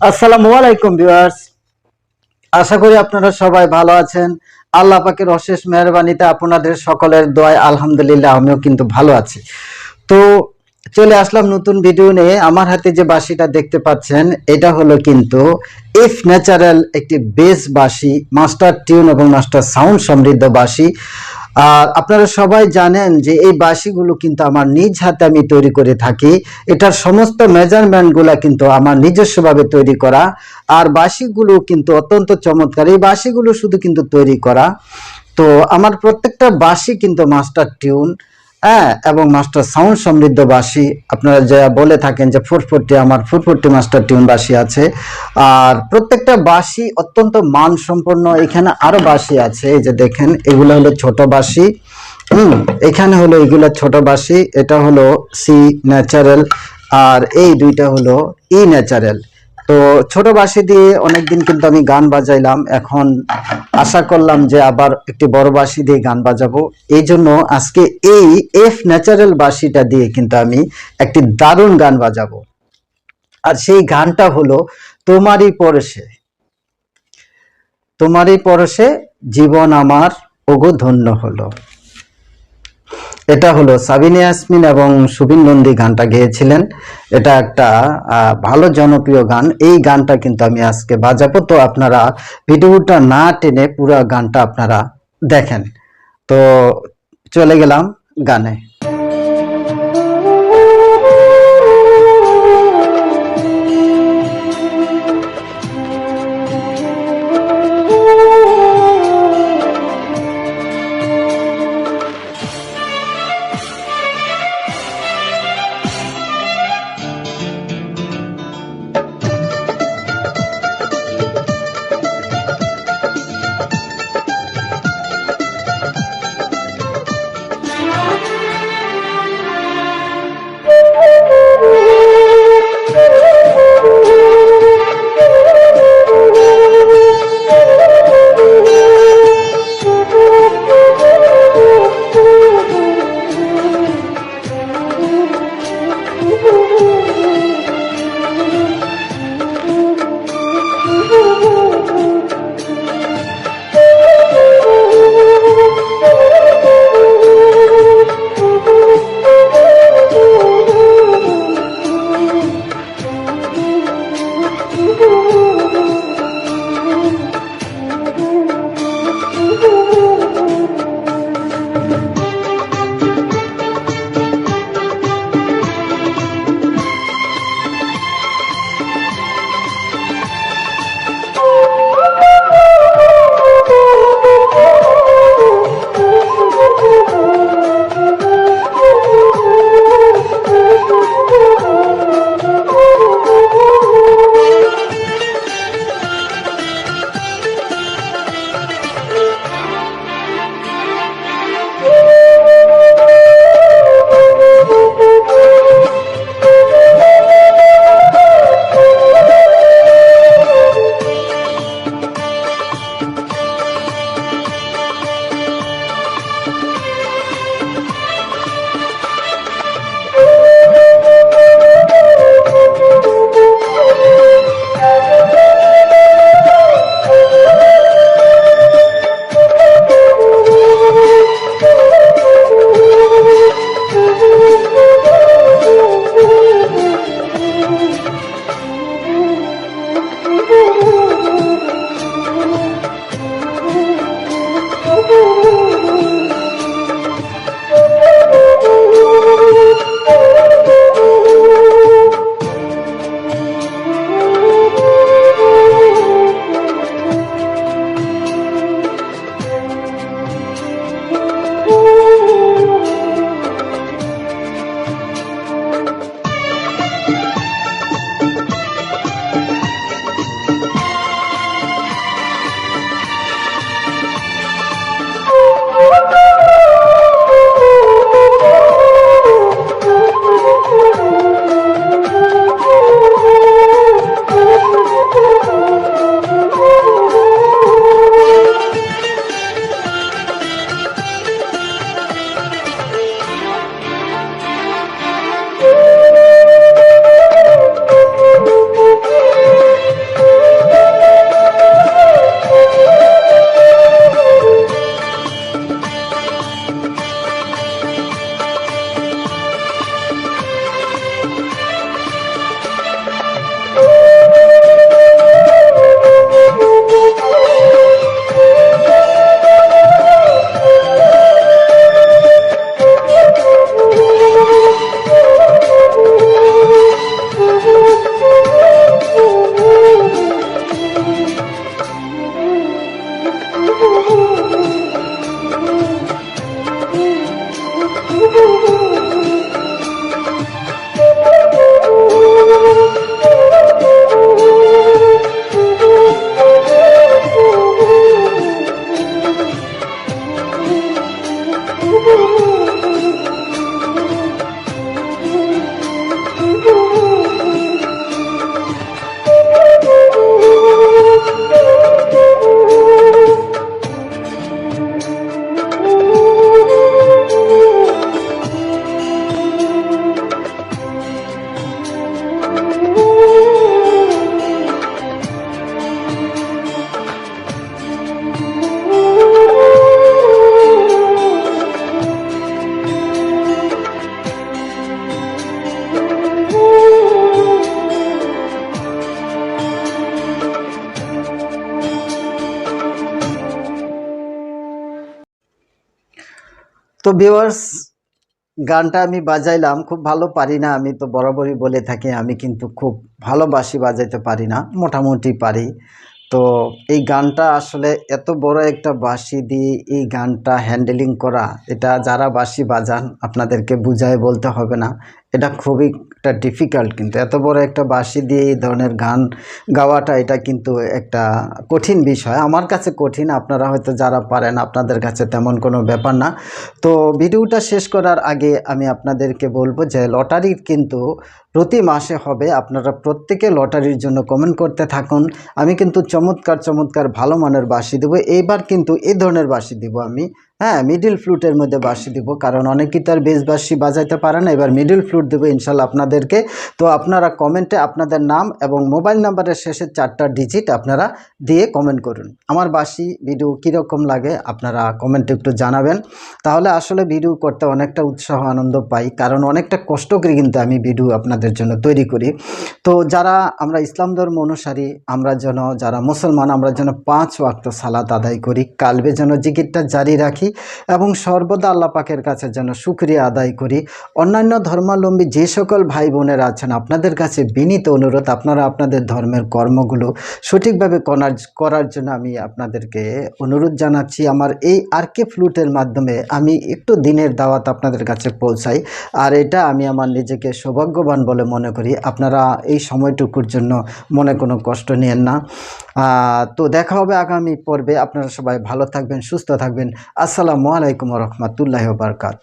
আসসালামু আলাইকুম ভিউয়ার্স। আশা করি আপনারা সবাই ভালো আছেন। আল্লাহ পাকের অশেষ মেহরবানিতে আপনাদের সকলের দোয়ায় আলহামদুলিল্লাহ আমিও কিন্তু ভালো আছি। তো চলে আসলাম নতুন ভিডিও নিয়ে। আমার হাতে যে বাঁশিটা দেখতে পাচ্ছেন, এটা হলো কিন্তু ইফ ন্যাচারাল একটি বেস বাঁশি মাস্টার টিউন এবং মাস্টার সাউন্ড সমৃদ্ধ বাঁশি। আর আপনারা সবাই জানেন যে এই বাঁশিগুলো কিন্তু আমার নিজ হাতে আমি তৈরি করে থাকি। এটার সমস্ত মেজারমেন্টগুলো কিন্তু আমার নিজস্বভাবে তৈরি করা। আর বাঁশিগুলো কিন্তু অত্যন্ত চমৎকার। এই বাঁশিগুলো শুধু কিন্তু তৈরি করা। তো আমার প্রত্যেকটা বাঁশি কিন্তু মাস্টার টিউন হ্যাঁ এবং মাস্টার সাউন্ড সমৃদ্ধ বাঁশি। আপনারা যা বলে থাকেন যে ফুটফুটি আমার ফুটফুটি মাস্টার টিউন বাঁশি আছে। আর প্রত্যেকটা বাঁশি অত্যন্ত মানসম্পন্ন। এখানে আরও বাঁশি আছে, এই যে দেখেন, এগুলো হলো ছোট বাঁশি। হুম, এখানে হলো এগুলো ছোট বাঁশি, এটা হলো সি ন্যাচারাল, আর এই দুইটা হলো ই ন্যাচারাল। তো ছোট বাঁশি দিয়ে অনেকদিন কিন্তু আমি গান বাজাইলাম। এখন আশা করলাম যে আবার একটি বড় বাঁশি দিয়ে গান বাজাবো। এই জন্য আজকে এই এফ ন্যাচারাল বাঁশিটা দিয়ে কিন্তু আমি একটি দারুণ গান বাজাবো। আর সেই গানটা হলো তোমারই পরশে। তোমারই পরশে জীবন আমার, ওগো ধন্য হলো। এটা হলো সাবিনে আসমিন এবং সুবিন নন্দী গানটা গেয়েছিলেন। এটা একটা ভালো জনপ্রিয় গান। এই গানটা কিন্তু আমি আজকে বাজাবো। তো আপনারা ভিডিওটা না টেনে পুরো গানটা আপনারা দেখেন। তো চলে গেলাম গানে। তো ভিউয়ার্স গানটা আমি বাজাইলাম, খুব ভালো পারি না, আমি তো বরাবরই বলে থাকি, আমি কিন্তু খুব ভালোবাসি, বাজাইতে পারি না, মোটামুটি পারি। তো এই গানটা আসলে এত বড় একটা বাঁশি দিয়ে এই গানটা হ্যান্ডেলিং করা, এটা যারা বাসি বাজান, আপনাদেরকে বুঝায় বলতে হবে না। এটা খুবই একটা ডিফিকাল্ট কিন্তু এত বড় একটা বাঁশি দিয়ে এই ধরনের গান গাওয়াটা এটা কিন্তু একটা কঠিন বিষয়। আমার কাছে কঠিন, আপনারা হয়তো যারা পারেন আপনাদের কাছে তেমন কোনো ব্যাপার না। তো ভিডিওটা শেষ করার আগে আমি আপনাদেরকে বলব যে লটারির কিন্তু প্রতি মাসে হবে, আপনারা প্রত্যেকে লটারির জন্য কমেন্ট করতে থাকুন। আমি কিন্তু চমৎকার চমৎকার ভালো মানের বাঁশি দেবো। এইবার কিন্তু এই ধরনের বাঁশি দিব আমি। হ্যাঁ মিডিল ফ্লুটের মধ্যে বাঁশি দিব, কারণ অনেকেই তার বেশ বাঁশি বাজাইতে পারে না। এবার মিডিল ফ্লুট দেবো ইনশাল্লাহ আপনাদেরকে। তো আপনারা কমেন্টে আপনাদের নাম এবং মোবাইল নাম্বারের শেষের চারটা ডিজিট আপনারা দিয়ে কমেন্ট করুন। আমার বাঁশি ভিডিও কীরকম লাগে আপনারা কমেন্টে একটু জানাবেন। তাহলে আসলে ভিডিও করতে অনেকটা উৎসাহ, আনন্দ পাই, কারণ অনেকটা কষ্ট করে কিন্তু আমি ভিডিও আপনাদের জন্য তৈরি করি। তো যারা আমরা ইসলাম ধর্ম অনুসারী, আমরা যেন, যারা মুসলমান, আমরা যেন পাঁচ ওয়াক্ত সালাত আদায় করি, কালবে যেন জিকিরটা জারি রাখি এবং সর্বদা আল্লাহ পাকের কাছে যেন শুক্রিয়া আদায় করি। অন্যান্য ধর্মাবলম্বী যে সকল ভাই বোনেরা আছেন, আপনাদের কাছে বিনীত অনুরোধ, আপনারা আপনাদের ধর্মের কর্মগুলো সঠিকভাবে করার করার জন্য আমি আপনাদেরকে অনুরোধ জানাচ্ছি। আমার এই আরকে ফ্লুটের মাধ্যমে আমি একটু দিনের দাওয়াত আপনাদের কাছে পৌঁছাই। আর এটা আমি আমার নিজেকে সৌভাগ্যবান বলে মনে করি। আপনারা এই সময়টুকুর জন্য মনে কোনো কষ্ট নিয়েন না। তো দেখা হবে আগামী পর্বে। আপনারা সবাই ভালো থাকবেন, সুস্থ থাকবেন। আসসালামু আলাইকুম রহমতুল্লাহ বারকাত